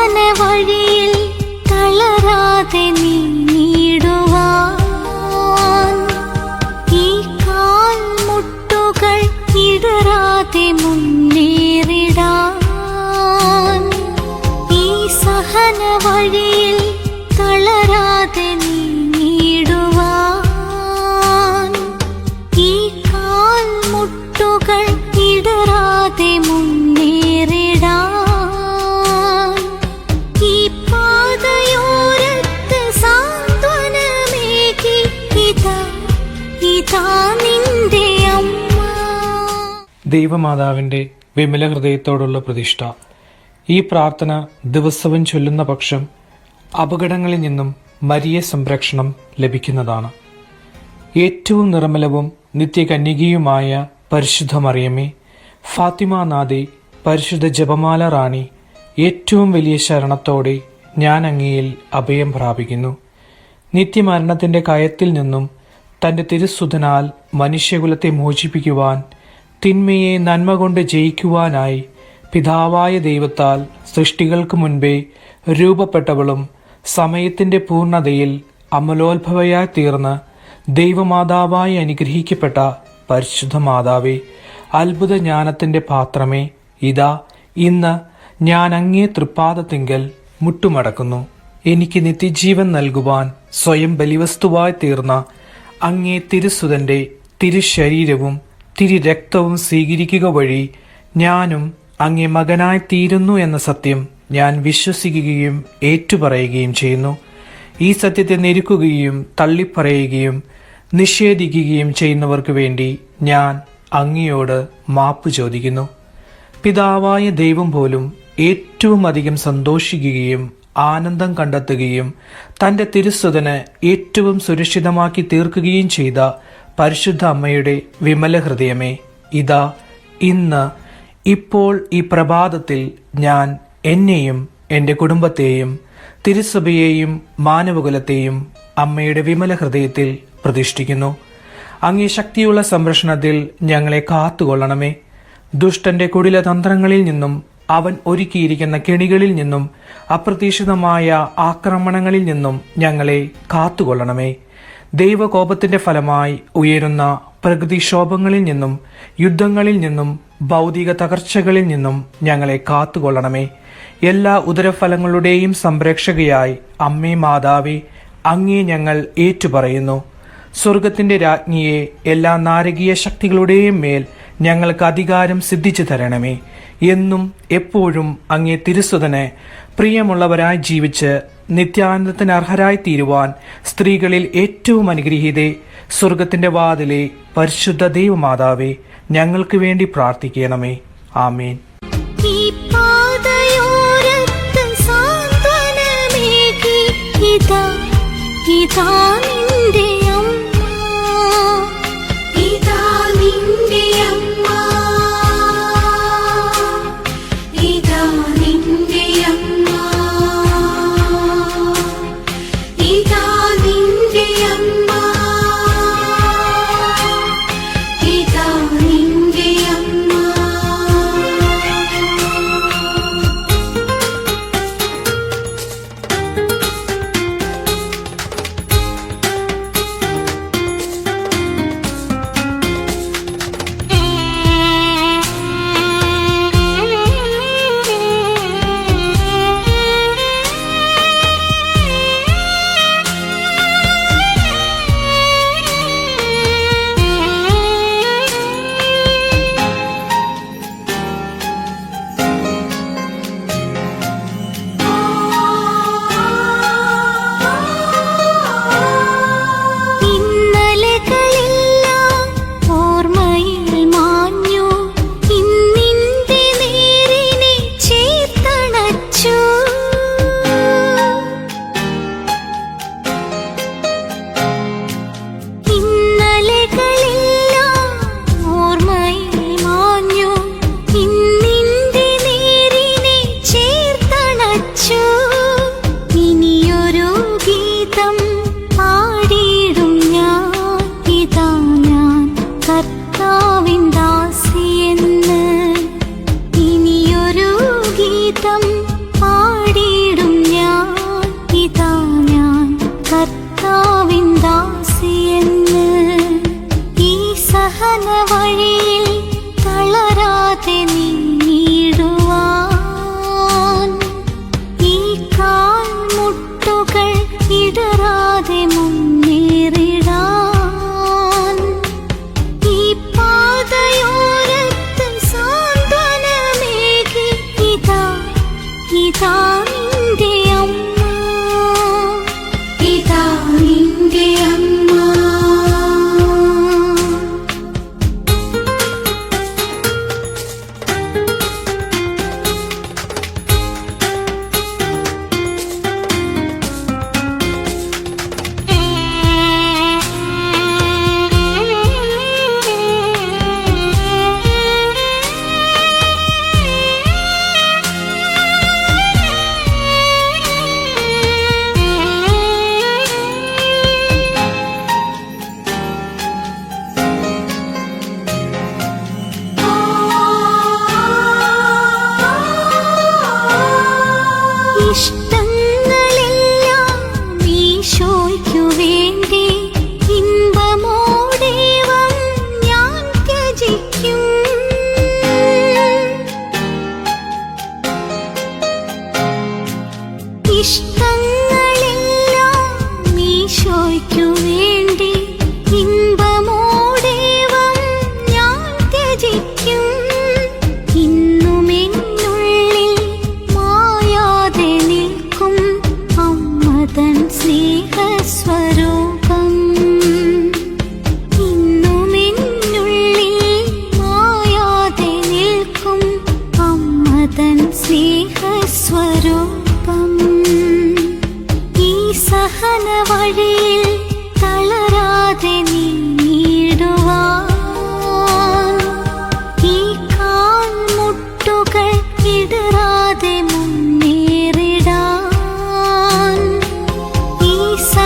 സഹന ദൈവമാതാവിന്റെ വിമല ഹൃദയത്തോടുള്ള പ്രതിഷ്ഠ. ഈ പ്രാർത്ഥന ദിവസവും ചൊല്ലുന്ന പക്ഷം അപകടങ്ങളിൽ നിന്നും മരിയ സംരക്ഷണം ലഭിക്കുന്നതാണ്. ഏറ്റവും നിർമ്മലവും നിത്യകന്യകയുമായ പരിശുദ്ധ മറിയമ്മേ ഫാത്തിമ നാദെ പരിശുദ്ധ ജപമാല റാണി ഏറ്റവും വലിയ ശരണത്തോടെ ഞാൻ അങ്ങയിൽ അഭയം പ്രാപിക്കുന്നു. നിത്യമരണത്തിന്റെ കയത്തിൽ നിന്നും തന്റെ തിരുസുതനാൽ മനുഷ്യകുലത്തെ മോചിപ്പിക്കുവാൻ തിന്മയെ നന്മ കൊണ്ട് ജയിക്കുവാനായി പിതാവായ ദൈവത്താൽ സൃഷ്ടികൾക്ക് മുൻപേ രൂപപ്പെട്ടവളും സമയത്തിന്റെ പൂർണതയിൽ അമലോത്ഭവയായി തീർന്ന് ദൈവമാതാവായി അനുഗ്രഹിക്കപ്പെട്ട പരിശുദ്ധ മാതാവേ അത്ഭുത ജ്ഞാനത്തിന്റെ പാത്രമേ ഇതാ ഇന്ന് ഞാൻ അങ്ങേ തൃപ്പാദത്തിങ്കൽ മുട്ടുമടക്കുന്നു. എനിക്ക് നിത്യജീവൻ നൽകുവാൻ സ്വയം ബലിവസ്തുവായി തീർന്ന അങ്ങേ തിരുസുതന്റെ തിരുശരീരവും തിരുരക്തവും സ്വീകരിക്കുക വഴി ഞാനും അങ്ങേ മകനായി തീരുന്നു എന്ന സത്യം ഞാൻ വിശ്വസിക്കുകയും ഏറ്റുപറയുകയും ചെയ്യുന്നു. ഈ സത്യത്തെ നിരുക്കുകയും തള്ളിപ്പറയുകയും നിഷേധിക്കുകയും ചെയ്യുന്നവർക്ക് വേണ്ടി ഞാൻ അങ്ങയോട് മാപ്പ് ചോദിക്കുന്നു. പിതാവായ ദൈവം പോലും ഏറ്റവും അധികം സന്തോഷിക്കുകയും ആനന്ദം കണ്ടെത്തുകയും തന്റെ തിരുസ്വതന് ഏറ്റവും സുരക്ഷിതമാക്കി തീർക്കുകയും ചെയ്ത പരിശുദ്ധ അമ്മയുടെ വിമല ഹൃദയമേ ഇതാ ഇന്ന് ഇപ്പോൾ ഈ പ്രഭാതത്തിൽ ഞാൻ എന്നെയും എന്റെ കുടുംബത്തെയും തിരുസഭയെയും മാനവകുലത്തെയും അമ്മയുടെ വിമല ഹൃദയത്തിൽ പ്രതിഷ്ഠിക്കുന്നു. അങ്ങേ ശക്തിയുള്ള സംരക്ഷണത്തിൽ ഞങ്ങളെ കാത്തുകൊള്ളണമേ. ദുഷ്ടന്റെ കുടില തന്ത്രങ്ങളിൽ നിന്നും അവൻ ഒരുക്കിയിരിക്കുന്ന കെണികളിൽ നിന്നും അപ്രതീക്ഷിതമായ ആക്രമണങ്ങളിൽ നിന്നും ഞങ്ങളെ കാത്തുകൊള്ളണമേ. ദൈവകോപത്തിന്റെ ഫലമായി ഉയരുന്ന പ്രകൃതിക്ഷോഭങ്ങളിൽ നിന്നും യുദ്ധങ്ങളിൽ നിന്നും ഭൗതിക തകർച്ചകളിൽ നിന്നും ഞങ്ങളെ കാത്തുകൊള്ളണമേ. എല്ലാ ഉദരഫലങ്ങളുടെയും സംരക്ഷകയായി അമ്മേ മാതാവേ അങ്ങേ ഞങ്ങൾ ഏറ്റുപറയുന്നു. സ്വർഗത്തിന്റെ രാജ്ഞിയെ എല്ലാ നാരകീയ ശക്തികളുടെയും മേൽ ഞങ്ങൾക്ക് അധികാരം സിദ്ധിച്ചു തരണമേ. എന്നും എപ്പോഴും അങ്ങേ തിരുസുതന് പ്രിയമുള്ളവരായി ജീവിച്ച് നിത്യാനന്ദത്തിന് അർഹരായി തീരുവാൻ സ്ത്രീകളിൽ ഏറ്റവും അനുഗ്രഹീതേ സ്വർഗത്തിന്റെ വാതിലെ പരിശുദ്ധ ദൈവമാതാവേ ഞങ്ങൾക്ക് വേണ്ടി പ്രാർത്ഥിക്കണമേ. ആമേൻ. ഇതാ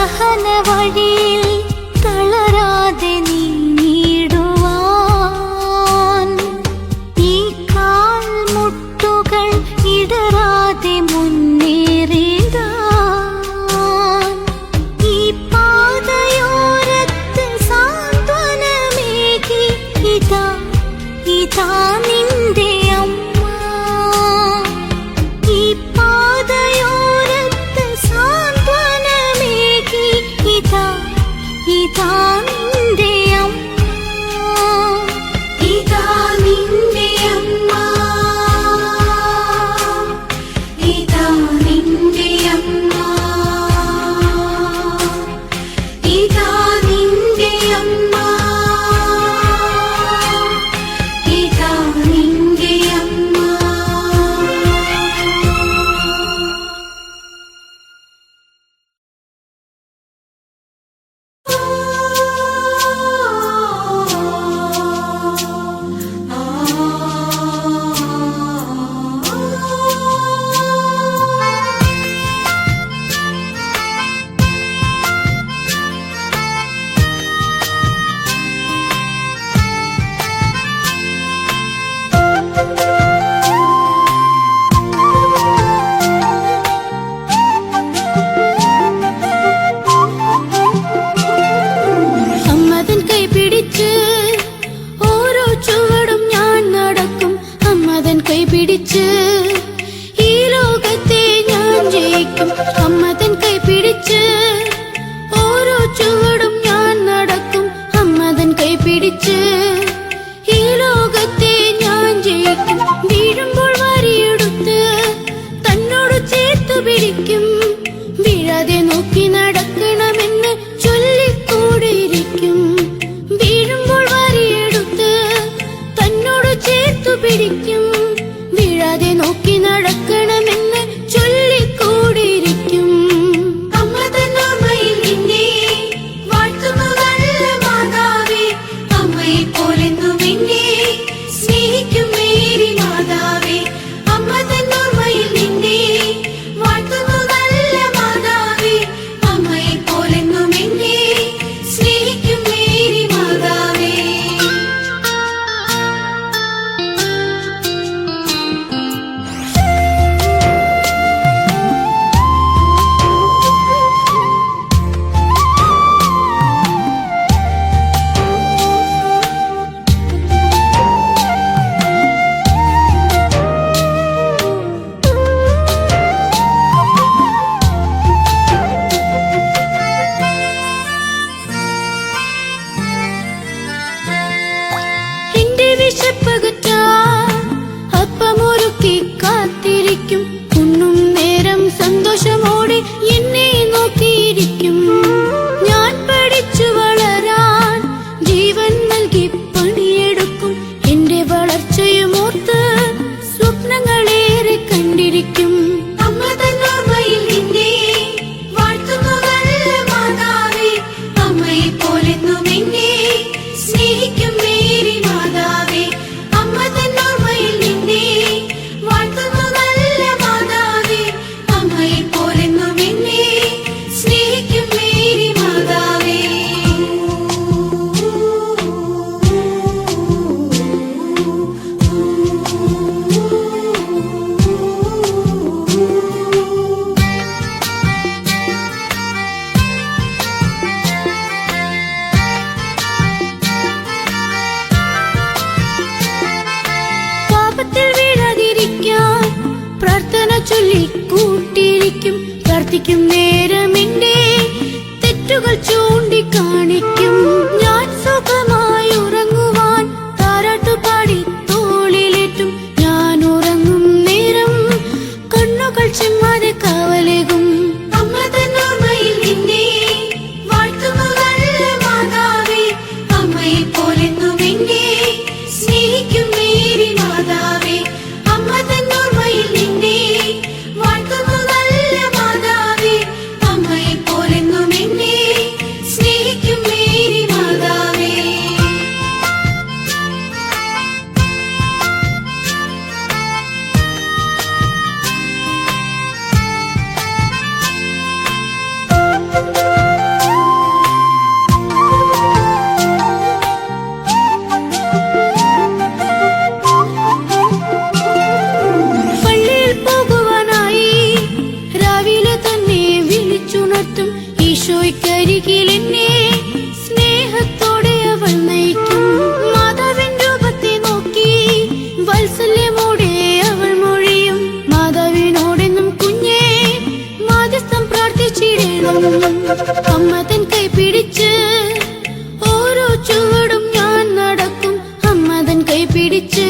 സഹന വഴി ും വീഴാതെ നോക്കി നടക്കണം பிடிச்சு